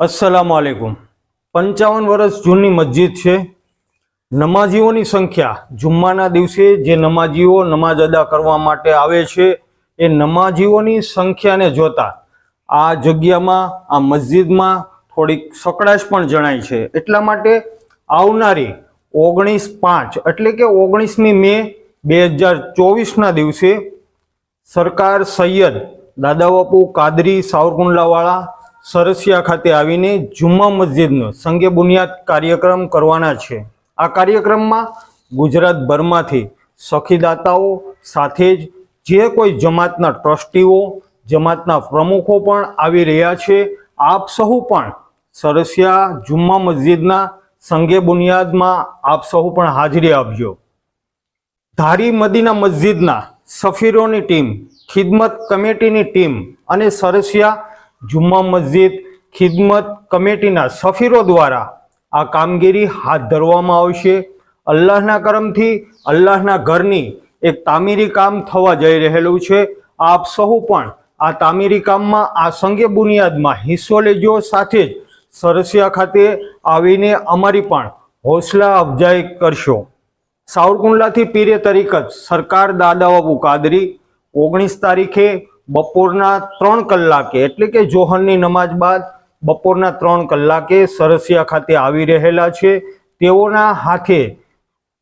અસલામ આલેકુમ. પંચાવન વર્ષ જૂની મસ્જિદ છે. નમાજીઓની સંખ્યા જુમ્માના દિવસે જે નમાજીઓ નમાજ અદા કરવા માટે આવે છે, એ નમાજીઓની સંખ્યાને જોતા આ જગ્યામાં, આ મસ્જિદમાં થોડીક સકડાશ પણ જણાય છે. એટલા માટે આવનારી ઓગણીસ પાંચ, એટલે કે ઓગણીસમી મે બે હજાર ચોવીસના દિવસે સરકાર સૈયદ દાદાબાપુ કાદરી સાવરકુંડલાવાળા સરસિયા ખાતે આવીને જુમ્મા મસ્જિદનો સંગે બુનિયાદ કાર્યક્રમ કરવાના છે. આ કાર્યક્રમમાં ગુજરાતભરમાંથી સખીદાતાઓ સાથે જ જે કોઈ જમાતના ટ્રસ્ટીઓ, જમાતના પ્રમુખો પણ આવી રહ્યા છે. આપ સહુ પણ સરસિયા જુમ્મા મસ્જિદના સંગે બુનિયાદમાં આપ સહુ પણ હાજરી આપજો. ધારી મદીના મસ્જિદના સફીરોની ટીમ, ખિદમત કમિટીની ટીમ અને સરસિયા જુમ્મા મસ્જિદ ખિદમત કમિટીના સફીરો દ્વારા આ કામગીરી હાથ ધરવામાં આવશે. અલ્લાહના કરમથી અલ્લાહના ઘરની એક તામીરી કામ થવા જઈ રહેલું છે. આપ સહુ પણ આ તામીરી કામમાં આ સંગે બુનિયાદમાં હિસ્સો લેજો. સાથે જ સરસિયા ખાતે આવીને અમારી પણ હોસલા અફજાઈ કરશો. સાવરકુંડલાથી પીરે તરીકત સરકાર દાદા બાબુ કાદરી ઓગણીસ તારીખે બપોરના ત્રણ કલાકે, એટલે કે જોહરની નમાજ બાદ બપોરના ત્રણ કલાકે સરસિયા ખાતે આવી રહેલા છે. તેઓના હાથે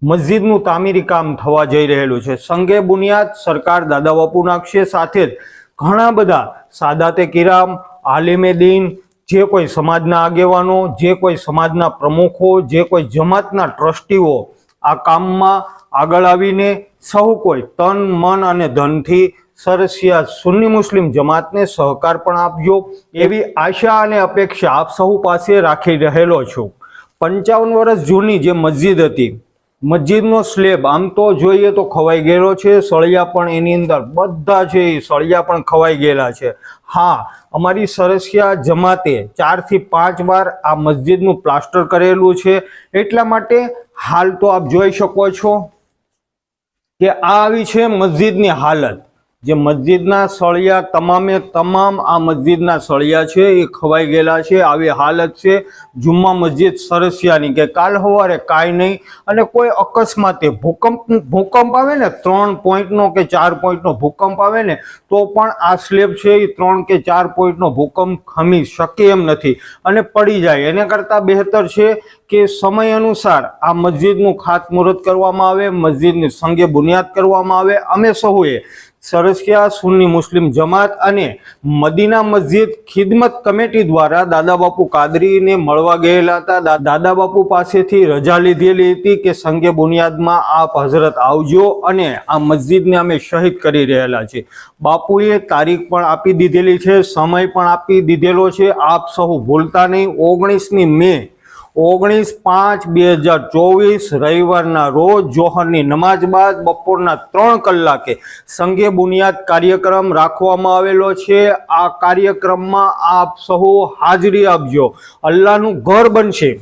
મસ્જિદનું તામીરી કામ થવા જઈ રહેલું છે. સંઘે બુનિયાદ સરકાર દાદા બાપુ નાખશે, સાથે જ ઘણા બધા સાદાતે કિરામ, આલિમે દીન, જે કોઈ સમાજના આગેવાનો, જે કોઈ સમાજના પ્રમુખો, જે કોઈ જમાતના ટ્રસ્ટીઓ આ કામમાં આગળ આવીને સૌ કોઈ તન, મન અને ધનથી સરસિયા સુન્ની મુસ્લિમ જમાતને સહકાર પણ આપજો એવી આશા અને અપેક્ષા આપ સૌ પાસે રાખી રહેલો છું. પંચાવન વર્ષ જૂની જે મસ્જિદ હતી, મસ્જિદનો સ્લેબ, આમ તો જોઈએ તો ખવાઈ ગયેલો છે, સળિયા પણ એની અંદર, બધા છે એ સળિયા પણ ખવાઈ ગયેલા છે. હા, અમારી સરસિયા જમાતે ચારથી પાંચ વાર આ મસ્જિદનું પ્લાસ્ટર કરેલું છે. એટલા માટે હાલ તો આપ જોઈ શકો છો કે આ આવી છે મસ્જિદની હાલત. જે મસ્જિદના સળિયા તમામે તમામ આ મસ્જિદના સળિયા છે, એ ખવાઈ ગયેલા છે, આવી હાલત છે. જુમ્મા મસ્જિદ સરસિયાની કે કાલ સવારે કાંઈ નહીં. અને કોઈ અકસ્માતે ભૂકંપ ભૂકંપ આવે ને, ત્રણ પોઈન્ટનો કે ચાર પોઈન્ટનો ભૂકંપ આવે ને, તો પણ આ સ્લેબ છે, એ ત્રણ કે ચાર પોઈન્ટનો ભૂકંપ ખમી શકે એમ નથી. અને પડી જાય. એને કરતાં બહેતર છે કે સમય અનુસાર આ મસ્જિદનું ખાતમુહૂર્ત કરવામાં આવે, મસ્જિદની સંગે બુનિયાદ કરવામાં આવે. અમે સહુએ સરસિયા સુન્ની મુસ્લિમ જમાત અને મદીના મસ્જિદ ખિદમત કમિટી દ્વારા દાદા બાપુ કાદરીને મળવા ગયેલા હતા. દા- દાદા બાપુ પાસેથી રજા લીધેલી હતી કે સંગે બુનિયાદમાં આપ હઝરત આવજો અને આ મસ્જિદને અમે શહીદ કરી રહેલા છે બાપુએ તારીખ પણ આપી દીધેલી છે, સમય પણ આપી દીધેલો છે. આપ સહુ ભૂલતા નહીં. ઓગણીસમી મે ઓગણીસ પાંચ બે હજાર ચોવીસ રવિવારના રોજ જોહરની નમાજ બાદ બપોરના ત્રણ કલાકે સંઘે બુનિયાદ કાર્યક્રમ રાખવામાં આવેલો છે. આ કાર્યક્રમમાં આપ સહુ હાજરી આપજો. અલ્લાહનું ઘર બનશે.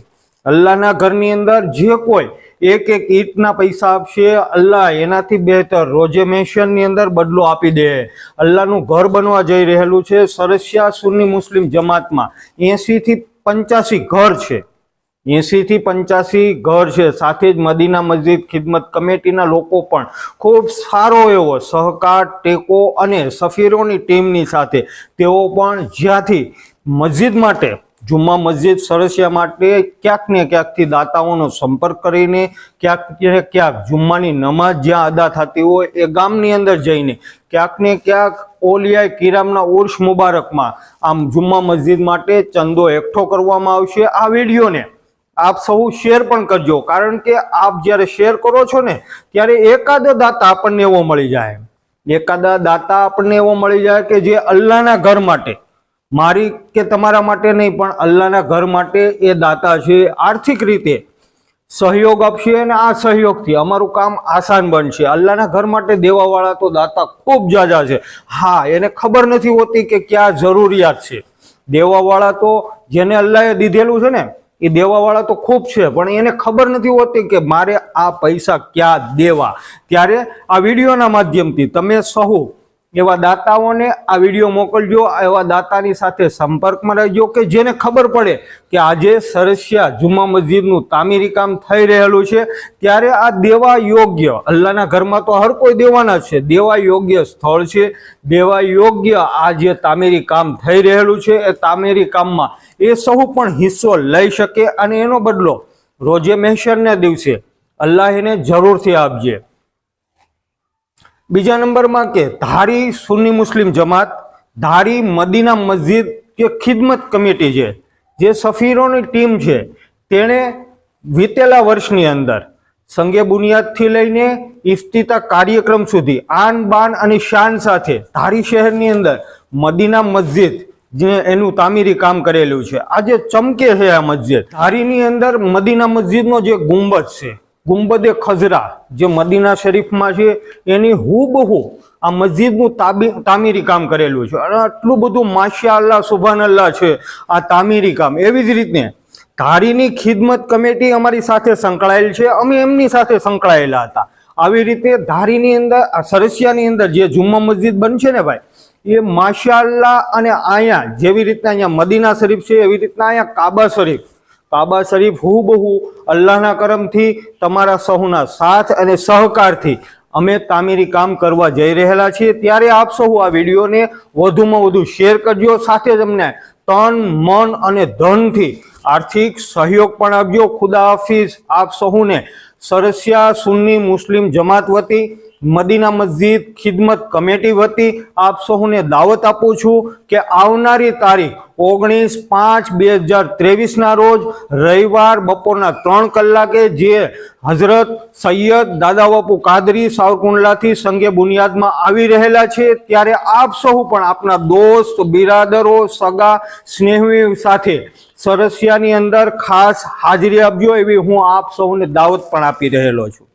અલ્લાહના ઘરની અંદર જે કોઈ એક એક ઈટના પૈસા આપશે, અલ્લાહ એનાથી બહેતર રોજે મેશનની અંદર બદલો આપી દે. અલ્લાહનું ઘર બનવા જઈ રહેલું છે. સરસિયા સુન્ની મુસ્લિમ જમાતમાં એંશીથી પંચ્યાસી ઘર છે. એંશી થી પંચ્યાસી ઘર છે. સાથે જ મદીના મસ્જિદ, ખિદમત કમિટીના લોકો પણ ખૂબ સારો એવો સહકાર, ટેકો અને સફીરોની ટીમની સાથે તેઓ પણ જ્યાંથી મસ્જિદ માટે, જુમ્મા મસ્જિદ સરસિયા માટે ક્યાંક ને ક્યાંકથી દાતાઓનો સંપર્ક કરીને ક્યાંક ને ક્યાંક જુમ્માની નમાજ જ્યાં અદા થતી હોય એ ગામની અંદર જઈને ક્યાંક ને ક્યાંક ઓલિયા કિરામના ઉર્ષ મુબારકમાં આમ જુમ્મા મસ્જિદ માટે ચંદો એકઠો કરવામાં આવશે. આ વિડીયોને આપ સૌ શેર પણ કરજો. કારણ કે આપ જ્યારે શેર કરો છો ને, ત્યારે એકાદ દાતા આપણને એવો મળી જાય. એકાદા દાતા આપણને એવો મળી જાય કે જે અલ્લાહના ઘર માટે, મારી કે તમારા માટે નહીં, પણ અલ્લાહના ઘર માટે એ દાતા છે, આર્થિક રીતે સહયોગ આપશે અને આ સહયોગથી અમારું કામ આસાન બનશે. અલ્લાહના ઘર માટે દેવાવાળા તો દાતા ખૂબ જાજા છે. હા, એને ખબર નથી હોતી કે ક્યાં જરૂરિયાત છે. દેવાવાળા તો જેને અલ્લાહે દીધેલું છે ને એ દેવાવાળા તો ખૂબ છે, પણ એને ખબર નથી હોતી કે મારે આ પૈસા ક્યાં દેવા. ત્યારે આ વિડીયોના માધ્યમથી તમે સહુ એવા દાતાઓને આ વીડિયો મોકલજો, એવા દાતાની સાથે સંપર્કમાં રહેજો કે જેને ખબર પડે કે આજે સરસિયા જુમ્મા મસ્જિદનું તામીરી કામ થઈ રહેલું છે. ત્યારે આ દેવા યોગ્ય અલ્લાહના ઘરમાં તો હર કોઈ દેવાના છે દેવા યોગ્ય સ્થળ છે. દેવા યોગ્ય આ જે તામીરી કામ થઈ રહેલું છે. એ તામીરી કામમાં એ સહુ પણ હિસ્સો લઈ શકે અને એનો બદલો રોજે મહેશરના દિવસે અલ્લાહ એને જરૂરથી આપજે. બીજા નંબરમાં કે ધારી સુન્ની મુસ્લિમ જમાત, ધારી મદીના મસ્જિદ કે ખિદમત કમિટી છે, જે સફીરોની ટીમ છે, તેણે વીતેલા વર્ષની અંદર સંગે બુનિયાદથી લઈને ઇફ્તિતા કાર્યક્રમ સુધી આન બાન અને શાન સાથે ધારી શહેરની અંદર મદીના મસ્જિદ જે એનું તામીરી કામ કરેલું છે. આ જે ચમકે છે આ મસ્જિદ, ધારીની અંદર મદીના મસ્જિદનો જે ગુંબજ છે, ગુંબદે ખજરા, જે મદીના શરીફમાં છે, એની હુબહુ આ મસ્જિદનું તામીરી કામ કરેલું છે. અને આટલું બધું માશા અલ્લાહ સુભાન અલ્લાહ છે આ તામીરી કામ. એવી જ રીતને ધારીની ખિદમત કમિટી અમારી સાથે સંકળાયેલ છે. અમે એમની સાથે સંકળાયેલા હતા. આવી રીતે ધારીની અંદર સરસિયાની અંદર જે જુમ્મા મસ્જિદ બનશે ને ભાઈ એ માશાલ્લા અને અહીંયા જેવી રીતના અહીંયા મદીના શરીફ છે, એવી રીતના અહીંયા કાબા શરીફ. કાબા શરીફ હુબહુ અલ્લાહના કરમથી તમારા સહુના સાથ અને સહકારથી અમે તામીરી કામ કરવા જઈ રહેલા છીએ. ત્યારે આપ સહુ આ વિડીયોને વધુમાં વધુ શેર કરજો, સાથે જ અમને તન, મન અને ધનથી આર્થિક સહયોગ પણ આપજો. ખુદા હાફિઝ, આપ સહુને સરસિયા સુન્ની મુસ્લિમ જમાત વતી મદીના મસ્જિદ ખિદમત કમિટી વતી આપ સૌને દાવત આપું છું કે આવનારી તારીખ ઓગણીસ પાંચ બે હજાર ત્રેવીસના રોજ રવિવાર બપોરના ત્રણ કલાકે જે હઝરત સૈયદ દાદા બાપુ કાદરી સાવરકુંડલાથી સંગે બુનિયાદમાં આવી રહેલા છે, ત્યારે આપ સૌ પણ આપના દોસ્ત, બિરાદરો, સગા, સ્નેહી સાથે સરસિયાની અંદર ખાસ હાજરી આપજો એવી હું આપ સૌને દાવત પણ આપી રહેલો છું.